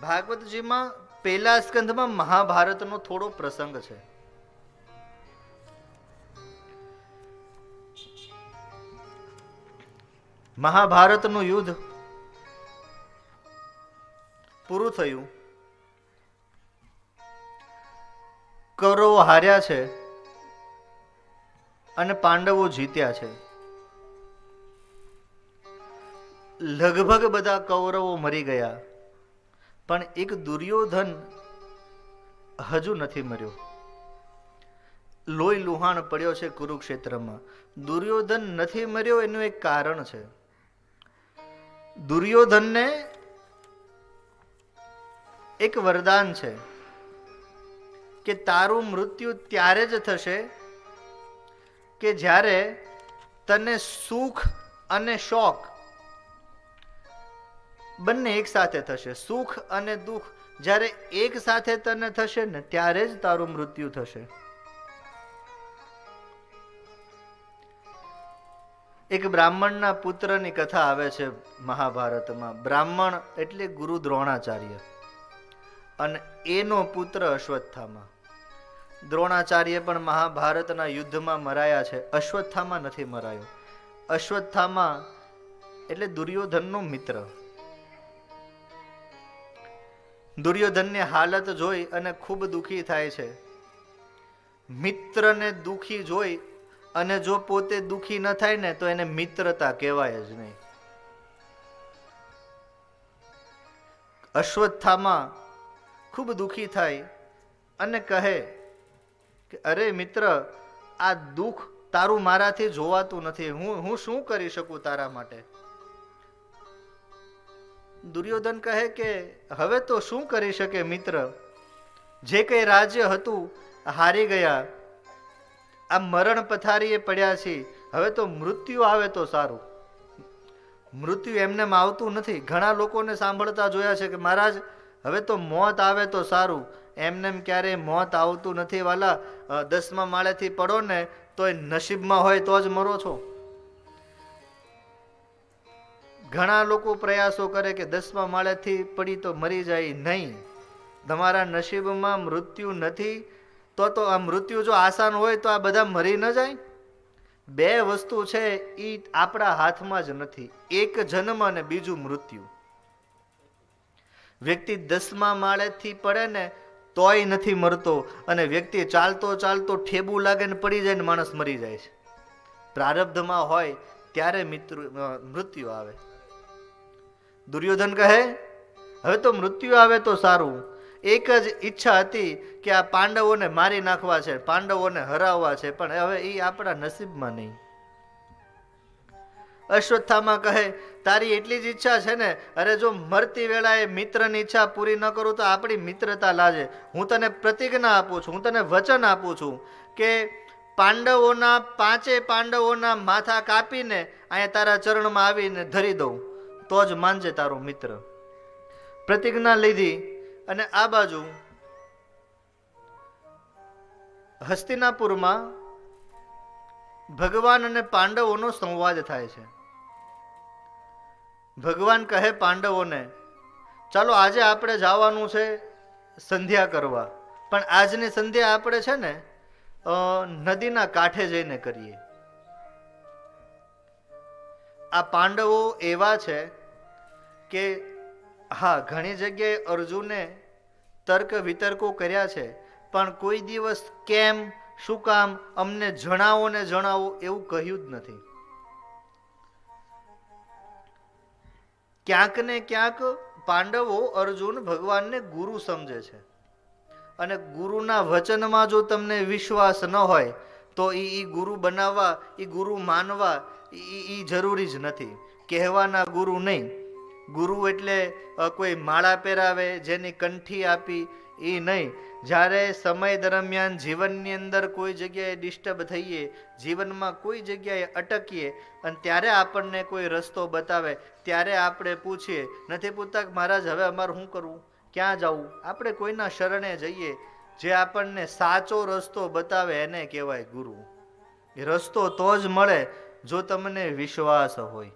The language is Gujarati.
ભાગવતજીમાં પહેલા સ્કંધમાં મહાભારતનો થોડો પ્રસંગ છે. મહાભારતનું યુદ્ધ પૂરું થયું. કૌરવો હાર્યા છે અને પાંડવો જીત્યા છે. લગભગ બધા કૌરવો મરી ગયા. પણ એક દુર્યોધન હજુ નથી મર્યો. લોહી લુહાણ પડ્યો છે કુરુક્ષેત્રમાં. દુર્યોધન નથી મર્યો એનું એક કારણ છે. દુર્યોધનને એક વરદાન છે કે તારું મૃત્યુ ત્યારે જ થશે કે જ્યારે તને સુખ અને શોક બંને એક સાથે થશે, સુખ અને દુઃખ. જ્યારે એક સાથે તને થશે ને ત્યારે જ તારું મૃત્યુ થશે. એક બ્રાહ્મણના પુત્રની કથા આવે છે મહાભારતમાં. બ્રાહ્મણ એટલે ગુરુ દ્રોણાચાર્ય. અને એનો પુત્ર અશ્વત્થામા. દ્રોણાચાર્ય પણ મહાભારતના યુદ્ધમાં મરાયા છે. અશ્વત્થામા નથી મરાયો. અશ્વત્થામા એટલે દુર્યોધનનો મિત્ર. દુર્યોધનની હાલત જોઈ અને ખૂબ દુઃખી થાય છે. મિત્રને દુઃખી જોઈ અને જો પોતે દુઃખી ન થાય ને તો એને મિત્રતા કહેવાય જ નહીં. અશ્વત્થામાં ખૂબ દુઃખી થાય અને કહે કે, અરે મિત્ર, આ દુઃખ તારું મારાથી જોવાતું નથી. હું હું શું કરી શકું તારા માટે? દુર્યોધન કહે કે, હવે તો શું કરી શકે મિત્ર? જે કંઈ રાજ્ય હતું, હારી ગયા. આ મરણ પથારીએ પડ્યા છે. હવે તો મૃત્યુ આવે તો સારું. મૃત્યુ એમને આવતું નથી. ઘણા લોકોને સાંભળતા જોયા છે કે, મહારાજ, હવે તો મોત આવે તો સારું. એમને ક્યારેય મોત આવતું નથી. વાલા દસમા માળેથી પડો ને તો એ નસીબમાં હોય તો જ મરો છો. ઘણા લોકો પ્રયાસો કરે કે દસમા માળેથી પડી તો મરી જાય નહીં. તમારા નસીબમાં મૃત્યુ નથી, તો તો આ મૃત્યુ જો આસાન હોય તો આ બધા મરી ન જાય. બે વસ્તુ છે એ આપણા હાથમાં જ નથી, એક જન્મ અને બીજું મૃત્યુ. વ્યક્તિ દસમા માળેથી પડે ને તોય નથી મરતો અને વ્યક્તિ ચાલતો ચાલતો ઠેબુ લાગે ને પડી જાય ને માણસ મરી જાય છે. પ્રારબ્ધમાં હોય ત્યારે મિત્ર મૃત્યુ આવે. દુર્યોધન કહે, હવે તો મૃત્યુ આવે તો સારું. એક જ ઈચ્છા હતી કે આ પાંડવોને મારી નાખવા છે, પાંડવોને હરાવવા છે, પણ હવે એ આપણા નસીબમાં નહીં. અશ્વત્થામાં કહે, તારી એટલી જ ઈચ્છા છે ને, અરે જો મરતી વેળાએ મિત્રની ઈચ્છા પૂરી ન કરું તો આપણી મિત્રતા લાજે. હું તને પ્રતિજ્ઞા આપું છું, હું તને વચન આપું છું કે પાંડવોના પાંચે પાંડવોના માથા કાપીને અહીંયા તારા ચરણમાં આવીને ધરી દઉં. તો જ માનજે તારો મિત્ર. પ્રતિજ્ઞા લીધી અને આ બાજુ હસ્તિનાપુરમાં ભગવાન અને પાંડવોનો સંવાદ થાય છે. ભગવાન કહે પાંડવોને, ચાલો આજે આપણે જવાનું છે સંધ્યા કરવા. પણ આજની સંધ્યા આપણે છે ને નદીના કાંઠે જઈને કરીએ. આ પાંડવો એવા છે કે, હા, ઘણી જગ્યાએ અર્જુને તર્ક વિતર્કો કર્યા છે, પણ કોઈ દિવસ કેમ, શું કામ, અમને જણાવો ને જણાવો એવું કહ્યું જ નથી. ક્યાંક ને ક્યાંક પાંડવો અર્જુન ભગવાનને ગુરુ સમજે છે. અને ગુરુના વચનમાં જો તમને વિશ્વાસ ન હોય, તો એ ઈ ગુરુ બનાવવા એ ગુરુ માનવા ઈ જરૂરી જ નથી. કહેવાના ગુરુ નહીં. ગુરુ એટલે કોઈ માળા પહેરાવે, જેની કંઠી આપી એ નહીં. જ્યારે સમય દરમિયાન જીવનની અંદર કોઈ જગ્યાએ ડિસ્ટર્બ થઈએ, જીવનમાં કોઈ જગ્યાએ અટકીએ, અને ત્યારે આપણને કોઈ રસ્તો બતાવે, ત્યારે આપણે પૂછીએ, નથી પૂછતા કે મહારાજ, હવે અમારે શું કરવું? ક્યાં જવું? આપણે કોઈના શરણે જઈએ. જે આપણને સાચો રસ્તો બતાવે એને કહેવાય ગુરુ. એ રસ્તો તો જ મળે, જો તમને વિશ્વાસ હોય.